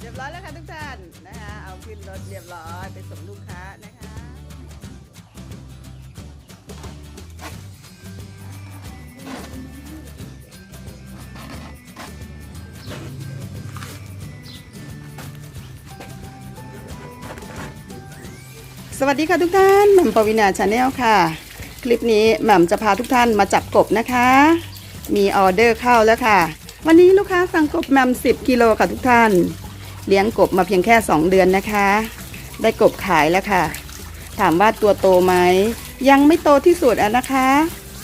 เรียบร้อยแล้วค่ะทุกท่านนะคะ เอาขึ้นรถเรียบร้อยไปส่งลูกค้านะคะสวัสดีค่ะทุกท่านแหม่มปวินาชาแนลค่ะ คลิปนี้แหม่มจะพาทุกท่านมาจับกบนะคะ มีออเดอร์เข้าแล้วค่ะ วันนี้ลูกค้าสั่งกบแมม10กิโลค่ะทุกท่าน เลี้ยงกบมาเพียงแค่ 2 เดือนนะคะ ได้กบขายแล้วค่ะ ถามว่าตัวโตไหม ยังไม่โตที่สุดอะนะคะ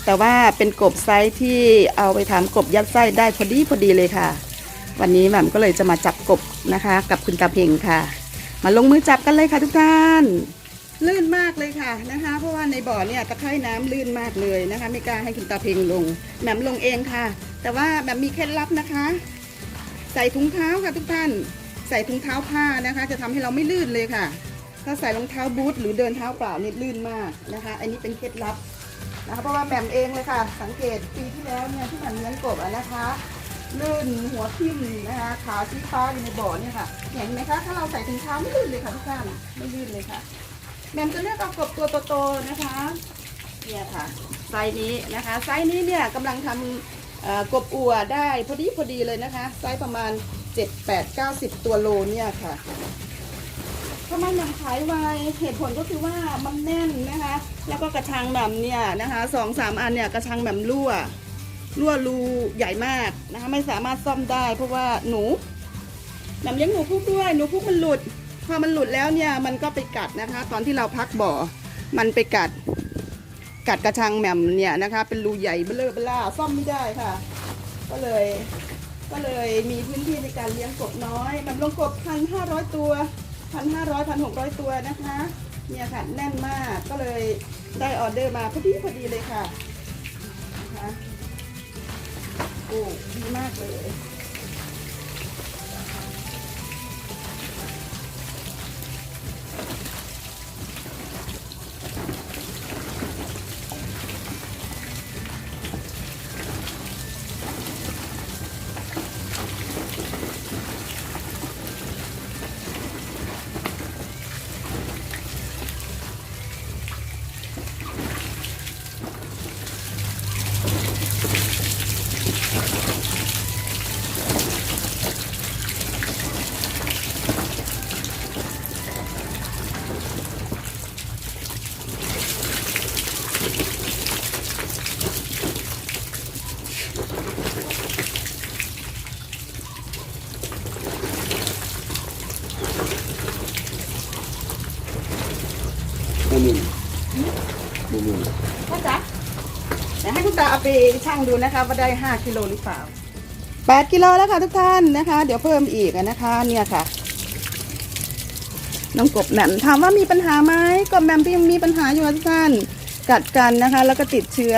แต่ว่าเป็นกบไซส์ที่เอาไปทำกบยัดไส้ได้พอดีพอดีเลยค่ะ วันนี้แหม่มก็เลยจะมาจับกบนะคะ กับคุณตาเพ่งค่ะ มาลงมือจับกันเลยค่ะทุกท่าน ลื่นมากเลยค่ะนะคะ เพราะว่าในบ่อเนี่ยตะไคร่น้ำลื่นมากเลยนะคะ ไม่กล้าให้คุณตาเพ่งลงแหม่มลงเองค่ะ แต่ว่าแหม่มมีเคล็ดลับนะคะ ใส่ถุงเท้าค่ะทุกท่าน ใส่ถุงเท้าผ้านะคะ จะทำให้เราไม่ลื่นเลยค่ะ ถ้าใส่รองเท้าบูทหรือเดินเท้าเปล่านี่ลื่นมากนะคะ อันนี้เป็นเคล็ดลับนะคะเพราะว่าแหม่มเองเลยค่ะ สังเกตปีที่แล้วเนี่ยที่แหม่มเลี้ยงกบอะนะคะลื่นหัวทิ่มนะคะขาชี้ฟ้าอยู่ในบ่อเนี่ยค่ะเห็นไหมคะถ้าเราใส่ถุงเท้าไม่ลื่นเลยค่ะทุกท่านไม่ลื่นเลยค่ะ แหม่มจะเลือกเอากบตัวโตๆนะคะเนี่ยค่ะไซส์นี้นะคะ ไซส์นี้เนี่ยกำลังทำกบอัวได้พอดีพอดีเลยนะคะ ไซส์ประมาณ 7 8 9 0 ตัวโลเนี่ยค่ะทำไมหนำขายไวเหตุผลก็คือว่ามันแน่นนะคะ แล้วก็กระชังแหม่มเนี่ยนะคะสองสามอันเนี่ยกระชังแหม่มรั่วรั่วรูใหญ่มากนะคะ ไม่สามารถซ่อมได้ เพราะว่าหนูแหม่มเลี้ยงหนูพุกด้วยหนูพุกมันหลุด พอมันหลุดแล้วเนี่ยมันก็ไปกัดนะคะ ตอนที่เราพักบ่อ มันไปกัด กัดกระชังแหม่มเนี่ยนะคะ เป็นรูใหญ่เบลอเบล่าซ่อมไม่ได้ค่ะ ก็เลย ก็เลยมีพื้นที่ในการเลี้ยงกบน้อยม่มลงกบพันห้าร้อยตัวพันห้าร้อยพันหกร้อยตัวนะคะเนี่ยค่ะแน่นมากก็เลยได้ออเดอร์มาพอดีพอดีเลยค่ะนะคะโอ้ดีมากเลย หมูนุ่มหมูนุ่มพ่อจ๊ะเดี๋ยวให้คุณตาเอาไปชั่งดูนะคะว่าได้ 5 กิโลหรือเปล่า 8 กิโลแล้วค่ะทุกท่านนะคะ เดี๋ยวเพิ่มอีกอะนะคะ เนี่ยค่ะ น้องกบแหม่มถามว่ามีปัญหาไหมกบแหม่มยังมีปัญหาอยู่ค่ะทุกท่าน กัดกันนะคะ แล้วก็ติดเชื้อ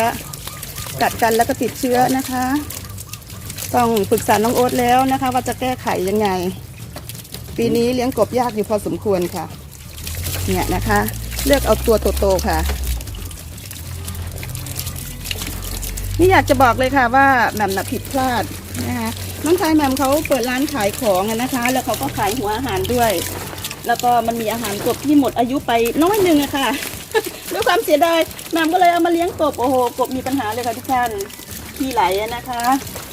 กัดกันแล้วก็ติดเชื้อนะคะ ต้องปรึกษาน้องโอ๊ตแล้วนะคะ ว่าจะแก้ไขยังไง ปีนี้เลี้ยงกบยากอยู่พอสมควรค่ะ เนี่ยนะคะ เลือกเอาตัวโตๆค่ะ นี่อยากจะบอกเลยค่ะว่าแหม่มน่ะผิดพลาดนะคะน้องชายแหม่มเขาเปิดร้านขายของอะนะคะ แล้วเขาก็ขายหัวอาหารด้วย แล้วก็มันมีอาหารกบที่หมดอายุไปน้อยหนึ่งอะค่ะ ด้วยความเสียดายแหม่มก็เลยเอามาเลี้ยงกบโอ้โหกบมีปัญหาเลยค่ะทุกท่านที่ไหลอะนะคะ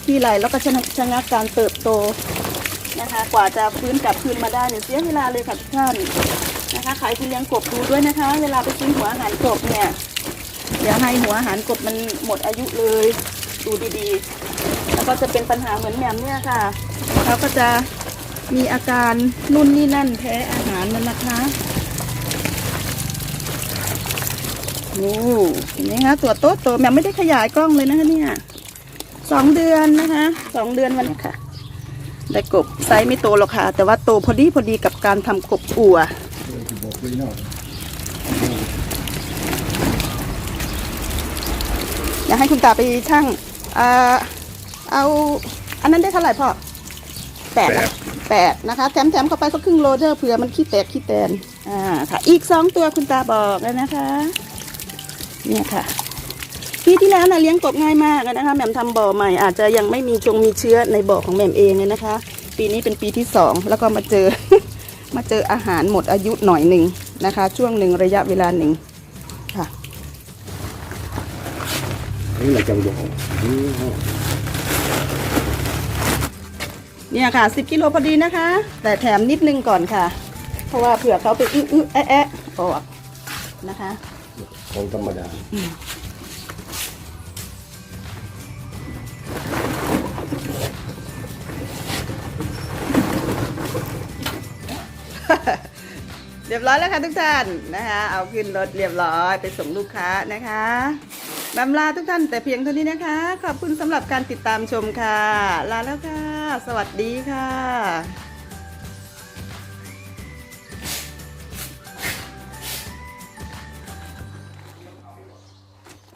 ที่ไหลแล้วก็ชะงักชะงักการเติบโต นะคะ กว่าจะฟื้นกลับคืนมาได้เนี่ยเสียเวลาเลยค่ะทุกท่านนะคะ ขายคุณเลี้ยงกบดูด้วยนะคะ เวลาไปซื้อหัวอาหารกบเนี่ยอย่าให้หัวอาหารกบมันหมดอายุเลยดูดีๆ แล้วก็จะเป็นปัญหาเหมือนแหม่มเนี่ยค่ะเขาก็จะมีอาการนู่นนี่นั่นแพ้อาหารมันนะคะโอ้เห็นไหมคะตัวโตโตแหม่มไม่ได้ขยายกล้องเลยนะคะเนี่ยสองเดือนนะคะสองเดือนวันนี้ค่ะ ได้กบไซส์ไม่โตหรอกค่ะ แต่ว่าโตพอดีพอดีกับการทำกบอัวบอกเลยเนาะอยากให้คุณตาไปช่างเอ่อเอาอันนั้นได้เท่าไหร่พ่อแปดอะแปดนะคะแถมแถมเข้าไปสักครึ่งโลเดอร์เผื่อมันขี้แตกขี้แตนอ่าค่ะ อีกสองตัวคุณตาบอกแล้วนะคะ เนี่ยค่ะ ปีที่แล้วนะเลี้ยงกบง่ายมากนะคะแหม่มทำบ่อใหม่อาจจะยังไม่มีจงมีเชื้อในบ่อของแหม่มเองเลยนะคะ ปีนี้เป็นปีที่สองแล้วก็มาเจอ มาเจออาหารหมดอายุหน่อยหนึ่งนะคะ ช่วงหนึ่งระยะเวลาหนึ่งค่ะนี่เราจังบอกนี่ฮะเนี่ยค่ะ 10 กิโลพอดีนะคะ แต่แถมนิดนึงก่อนค่ะ เพราะว่าเผื่อเขาไปอื้ออื้อแอะแอะออกนะคะของธรรมดา เรียบร้อยแล้วค่ะทุกท่านนะคะ เอาขึ้นรถเรียบร้อยไปส่งลูกค้านะคะบำลาทุกท่านแต่เพียงเท่านี้นะคะ ขอบคุณสำหรับการติดตามชมค่ะ ลาแล้วค่ะ สวัสดีค่ะ